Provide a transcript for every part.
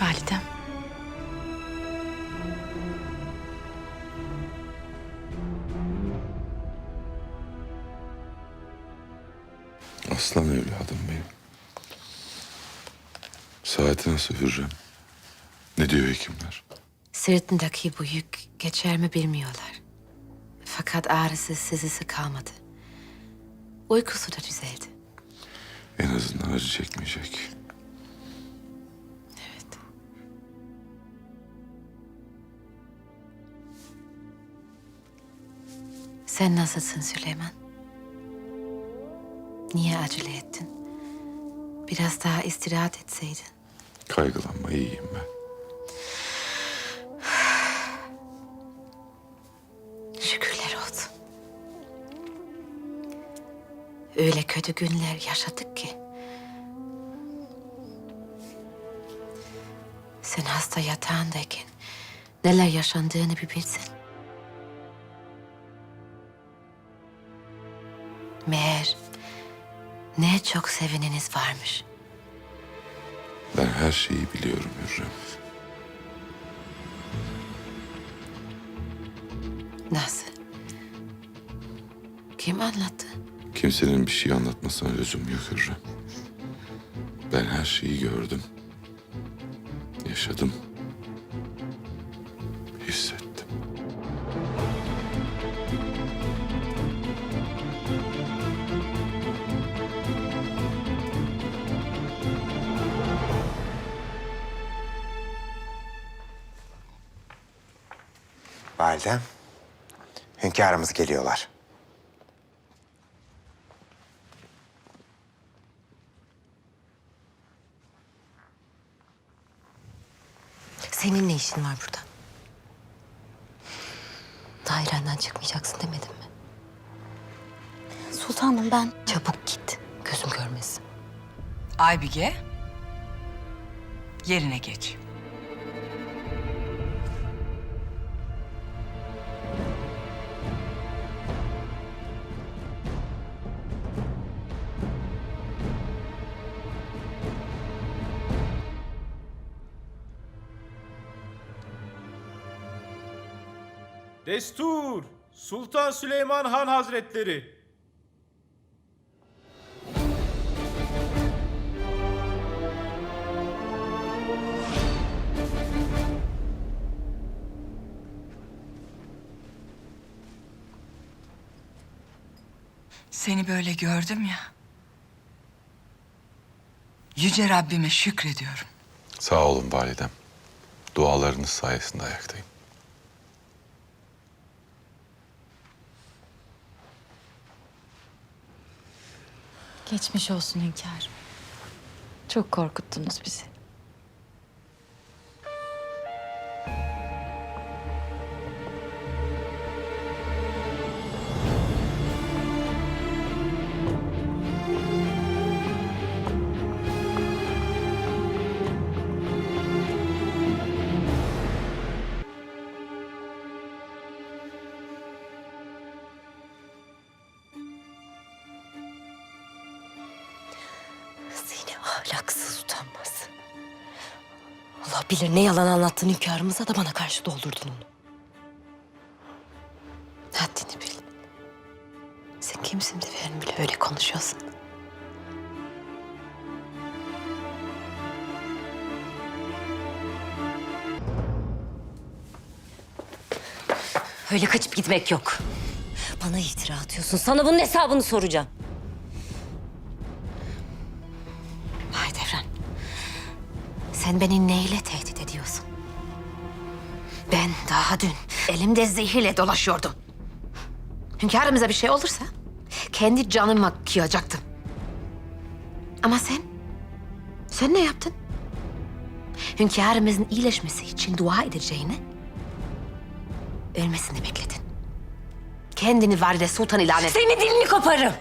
Validem. Aslan evladım benim. Saati nasıl Hürrem? Ne diyor hekimler? Sırtındaki bu yük geçer mi bilmiyorlar. Fakat ağrısı sızısı kalmadı. Uykusu da düzeldi. En azından acı çekmeyecek. Sen nasılsın Süleyman? Niye acele ettin? Biraz daha istirahat etseydin. Kaygılanma iyiyim ben. Şükürler olsun. Öyle kötü günler yaşadık ki. Sen hasta yatağındayken neler yaşandığını bir bilsen. Meğer ne çok sevineniz varmış. Ben her şeyi biliyorum Hürrem. Nasıl? Kim anlattı? Kimsenin bir şey anlatmasına lüzum yok Hürrem. Ben her şeyi gördüm. Yaşadım. Validem, hünkârımız geliyorlar. Senin ne işin var burada? Dairenden çıkmayacaksın demedim mi? Sultanım ben Çabuk git. Gözüm görmesin. Aybige, yerine geç. Destur! Sultan Süleyman Han Hazretleri! Seni böyle gördüm ya. Yüce Rabbime şükrediyorum. Sağ olun validem. Dualarınız sayesinde ayaktayım. Geçmiş olsun hünkârım. Çok korkuttunuz bizi. Ahlaksız utanmaz. Allah bilir ne yalan anlattın hünkârımıza da bana karşı doldurdun onu. Haddini bil. Sen kimsin de benimle öyle konuşuyorsun? Öyle kaçıp gitmek yok. Bana iftira atıyorsun. Sana bunun hesabını soracağım. Sen beni neyle tehdit ediyorsun? Ben daha dün elimde zehirle dolaşıyordum. Hünkârımıza bir şey olursa kendi canıma kıyacaktım. Ama sen, sen ne yaptın? Hünkârımızın iyileşmesi için dua edeceğini, ölmesini bekledin. Kendini valide sultan ilan et. Senin dilini koparım.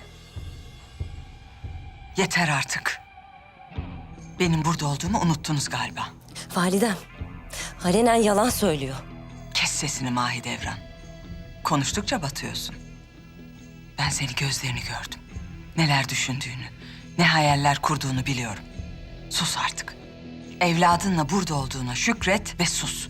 Yeter artık. Benim burada olduğumu unuttunuz galiba. Validem, alenen yalan söylüyor. Kes sesini Mahidevran. Konuştukça batıyorsun. Ben seni gözlerini gördüm. Neler düşündüğünü, ne hayaller kurduğunu biliyorum. Sus artık. Evladınla burada olduğuna şükret ve sus.